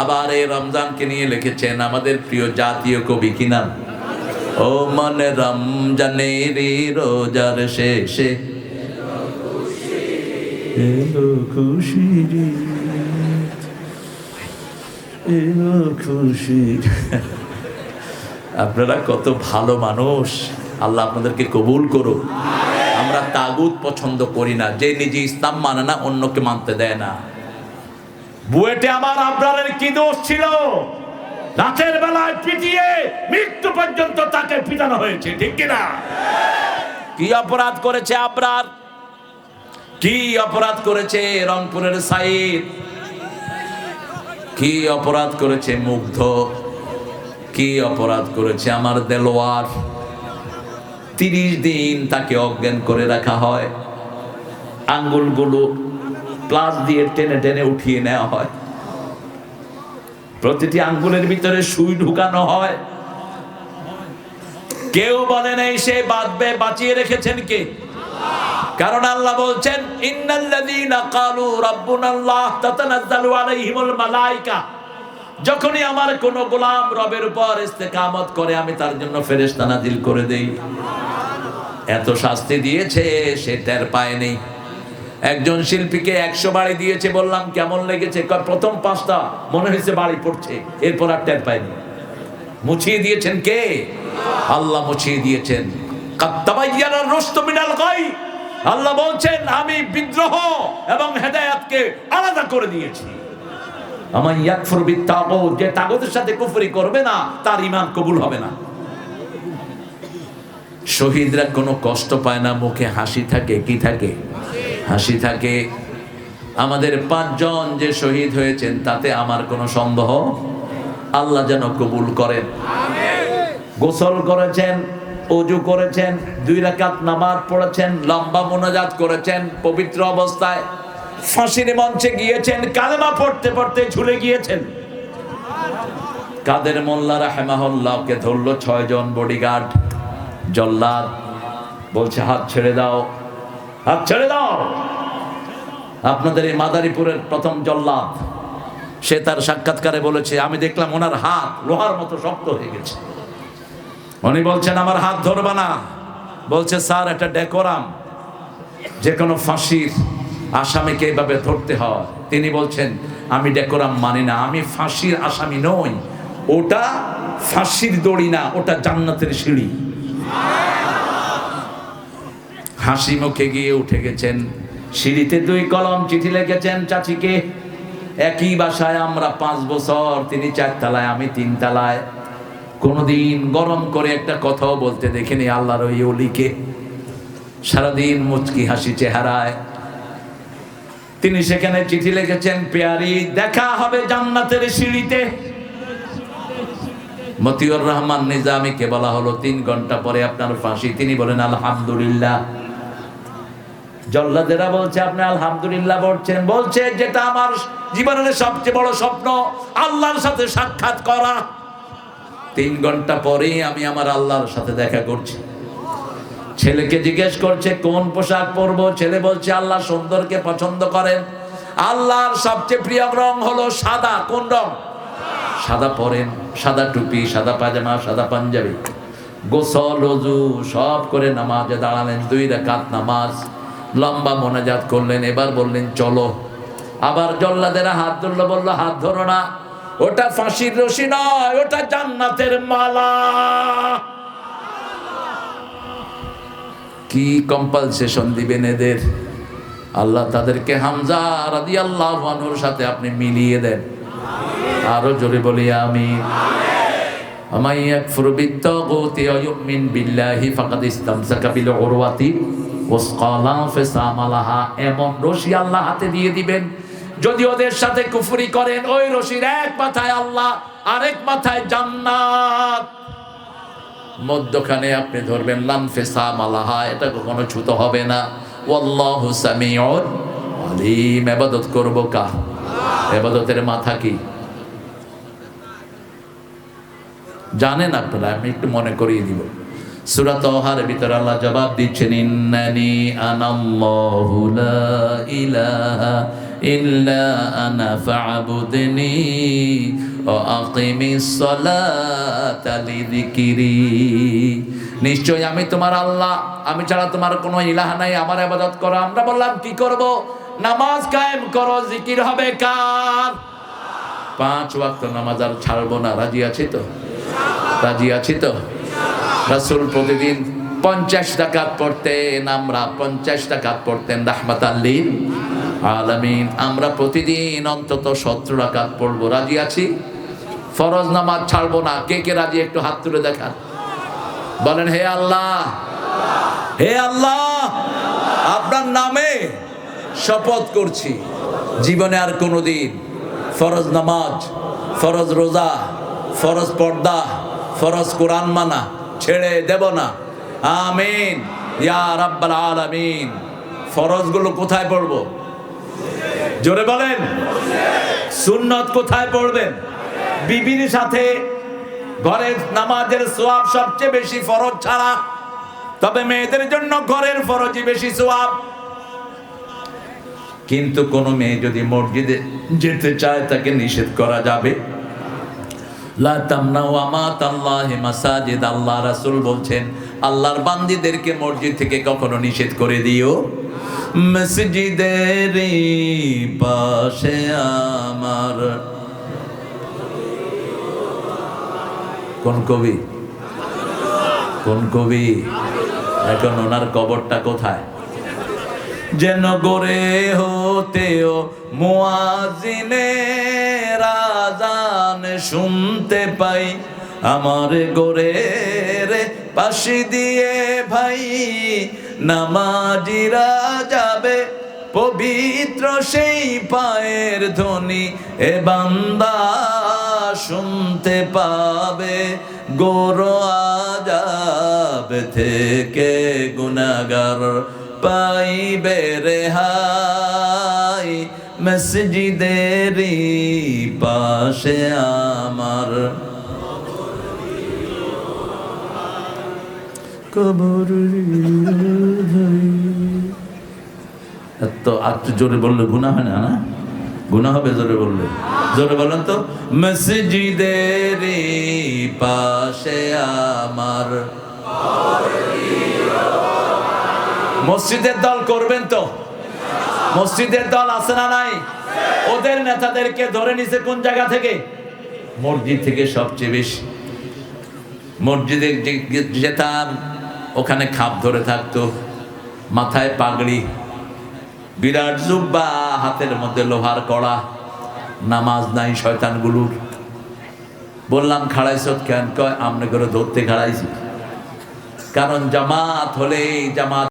আবার এই রমজানকে নিয়ে লিখেছেন আমাদের প্রিয় জাতীয় কবি কি নাম? ও মনে রমজানের রোজার শেষে খুশি আপনারা কত ভালো মানুষ। আল্লাহ আপনাদেরকে কবুল করুক। আমরা তাগুত পছন্দ করি না। যে নিজে ইসলাম মানে না, অন্যকে মানতে দেয় না। বুয়েটে আমার আবরারের কি দোষ ছিল? রাতের বেলায় পিটিয়ে মৃত্যু পর্যন্ত তাকে পিটানো হয়েছে, ঠিক কিনা? কি অপরাধ করেছে আবরার? কি অপরাধ করেছে রংপুরের সাইদ? কি অপরাধ করেছে মুগ্ধ? কি অপরাধ করেছে আমার দেলোয়ার? তিরিশ দিন তাকে অজ্ঞান করে রাখা হয়। আঙ্গুলগুলো প্লাস দিয়ে টেনে টেনে উঠিয়ে নেওয়া হয়। প্রতিটি আঙ্গুলের ভিতরে সুই ঢুকানো হয়। কেউ বলে নাই সে বাঁচবে বাঁচিয়ে রেখেছেন কে? কারণ আল্লাহ বলছেন, ইন্নাল্লাযীনা ক্বালু রাব্বুনাল্লাহ আলাইহিমুল মালায়েকা যখনই আমার কোন গোলাম রবের উপর ইস্তেকামত করে, আমি তার জন্য ফেরেশতা নাজিল করে দেই। এত শাস্তি দিয়েছে, সে টের পায়নি একজন শিল্পীকে একশো বাড়ি দিয়েছে, বললাম, কেমন লেগেছে? প্রথম পাঁচটা, মনে হয়েছে বাড়ি পড়ছে, এরপর আর টের পায়নি মুছিয়ে দিয়েছেন কে? আল্লাহ মুছিয়ে দিয়েছেন। আল্লাহ বলছেন, আমি বিদ্রোহ এবং হেদায়াতকে আলাদা করে দিয়েছি। আমার ইয়াকফুর বিত্তাগুত, যে তাগুতের সাথে কুফরি করবে না, তার ঈমান কবুল হবে না। শহীদরা কোনো কষ্ট পায় না, মুখে হাসি থাকে, কি থাকে? হাসি থাকে। আমাদের পাঁচজন যে শহীদ হয়েছেন, তাতে আমার কোনো সন্দেহ? আল্লাহ যেন কবুল করেন। গোসল করেছেন, অজু করেছেন, দুই রাকাত নামাজ পড়েছেন, লম্বা মোনাজাত করেছেন, পবিত্র অবস্থায় ফাঁসির মঞ্চে গিয়েছেন, কালেমা পড়তে পড়তে ঝুলে গিয়েছেন। কাদের মোল্লা রাহেমাহুল্লাহকে ধরলো ছয় জন বডিগার্ড জল্লাদ। বলছে, হাত ছেড়ে দাও, হাত ছেড়ে দাও। আপনাদের এই মাদারীপুরের প্রথম জল্লাদ। সে তার সাক্ষাৎকারে বলেছে, আমি দেখলাম ওনার হাত লোহার মতো শক্ত হয়ে গেছে। উনি বলছেন, আমার হাত ধরবা না। বলছে, স্যার একটা ডেকোরাম। যে কোনো ফাঁসির আসামিকে এভাবে ধরতে হয়। তিনি বলছেন, আমি ডেকোরাম মানি না, আমি ফাঁসির আসামি নই। ওটা ফাঁসির দড়ি না, ওটা জান্নাতের সিঁড়ি। হাসি মুখে গিয়ে উঠে গেছেন সিঁড়িতে দুই কলম চিঠি লিখেছেন চাচিকে। একই বাসায় আমরা পাঁচ বছর, তিনি চারতলায়, আমি তিন তলায় কোনোদিন গরম করে একটা কথাও বলতে দেখিনি আল্লাহর ওই অলিকে। সারাদিন মুচকি হাসি চেহারায়। তিনি সেখানে চিঠি লিখেছেন, পেয়ারি, দেখা হবে জান্নাতের সিঁড়িতে। মতিউর রহমান নিজামীকে বলা হলো, তিন ঘণ্টা পরে আপনার ফাঁসি। তিনি বলেন, আলহামদুলিল্লাহ। জল্লাদেরা বলছে, আপনি আলহামদুলিল্লাহ বলছেন। বলছে, যেটা আমার জীবনের সবচেয়ে বড় স্বপ্ন, আল্লাহর সাথে সাক্ষাৎ করা। তিন ঘণ্টা পরেই আমি আমার আল্লাহর সাথে দেখা করছি। ছেলেকে জিজ্ঞেস করছে, কোন পোশাক পরবো? ছেলে বলছে, আল্লাহ সুন্দরকে পছন্দ করেন। আল্লাহর সবচেয়ে প্রিয় রং হলো সাদা। কোন রং? সাদা পরেন, সাদা টুপি, সাদা পাজামা, সাদা পাঞ্জাবি। গোসল অজু সব করে নামাজে দাঁড়ালেন, দুই রাকাত নামাজ। লম্বা মোনাজাত করলেন, এবার বললেন, চলো। আবার জল্লাদের হাত ধরলো, বলল, হাত ধরো না, ওটা ফাঁসির রশি নয়, ওটা জান্নাতের মালা। কি কম্পালসেশন দিবেন এদের? আল্লাহ তাদেরকে হামজা রাদি আল্লাহ সাথে আপনি মিলিয়ে দেন। আরও জোরে বলি আমি আমাই এক ফুরবিত্ত গতি অয়ুমিন বিল্লাহি ফাকাদ ইসলাম সাকাবিল ওরওয়াতি এমন রশি আল্লাহ হাতে দিয়ে দিবেন। যদি ওদের সাথে কুফরি করেন, ওই রশির এক মাথায় আল্লাহ, আরেক মাথায় জান্নাত। মধ্যখানে আপনি ধরবেন লানফেসা মালাহা এটা কখনো ছুত হবে না। ওয়াল্লাহু সামিউন আলিম। ইবাদত করব কা ইবাদতের মাথা কি? জানেন আপনারা, আমি একটু মনে করিয়ে দিব। সুরাত তহার ভিতরে আল্লাহ জবাব দিচ্ছেন, ইন্নানি আনাল্লাহু লা ইলাহা ইল্লা আনা ফা'বুদনি ওয়া আকিমিস সালাতা লিযিকরি। নিশ্চয় আমি তোমার আল্লাহ, আমি ছাড়া তোমার কোনো ইলাহ নাই, আমার ইবাদত করো। আমরা বললাম, কি করব? নামাজ কায়েম করো, জিকির হবে কার? পাঁচ ওয়াক্ত নামাজ আর ছাড়বো না। রাজি আছি তো? রাজি আছি তো? রাসূল প্রতিদিন পঞ্চাশ টাকা পড়তেন, আমরা পঞ্চাশ টাকা পড়তেন। রাহমাত আল্লিন আলামিন। আমরা প্রতিদিন অন্তত সত্তর টাকা পড়ব। রাজি আছি? ফরজ নামাজ ছাড়বো না। কে কে রাজি? একটু হাত তুলে দেখান। বলেন, হে আল্লাহ। হে আল্লাহ, আপনার নামে শপথ করছি। জীবনে আর কোনোদিন ফরজ নামাজ, ফরজ রোজা, ফরজ পর্দা ফরজ কোরআন মানা, ছেড়ে দেব না। আমিন। ইয়া রাব্বাল আলামিন। ফরজগুলো কোথায় পড়ব? জোরে বলেন। সুন্নত কোথায় পড়বেন? বিবির সাথে ঘরের নামাজের সোয়াব সবচেয়ে বেশি ফরজ ছাড়া, তবে মেয়েদের জন্য ঘরের ফরজই বেশি সোয়াব। কিন্তু কোন মেয়ে যদি মসজিদে যেতে চায়, তাকে নিষেধ করা যাবে লা তামনাউ আমাত আল্লাহি মাসাজিদ আল্লাহ রাসূল বলছেন, আল্লাহর বান্দিদেরকে মসজিদ থেকে কখনো নিষেধ করে দিও। মসজিদের পাশে আমার। কোন কবি? কোন কবি? এখন ওনার কবরটা কোথায়? যেন গড়ে হতেও মুয়াজিনে রাজান শুনতে পাই। আমার রে পাশি দিয়ে ভাই নামাজিরা যাবে পবিত্র সেই পায়ের ধ্বনি। এ বান্দা শুনতে পাবে, গোরো আজাব থেকে গুনাগার পাই পাইবে রেহাই। মসজিদেরই পাশে আমার কবর এত আর জোরে বললে গুণা হয় না না? গুণা হবে জোরে বললে। জোরে বলেন তো, মসজিদের পাশে আমার। মসজিদের দল করবেন তো? মসজিদের দল আছে না নাই? ওদের নেতাদেরকে ধরে নিছে কোন জায়গা থেকে? মসজিদ থেকে সবচেয়ে বেশি। মসজিদে যেতাম, ওখানে খাপ ধরে থাকতো, মাথায় পাগড়ি, বিরাট জুব্বা, হাতের মধ্যে লোহার কড়া। নামাজ নাই শয়তানগুলোর। বললাম, খাড়াইছ কেন? কয়, আমনে করে ধরতে খাড়াইছি। কারণ জামাত হলে জামাত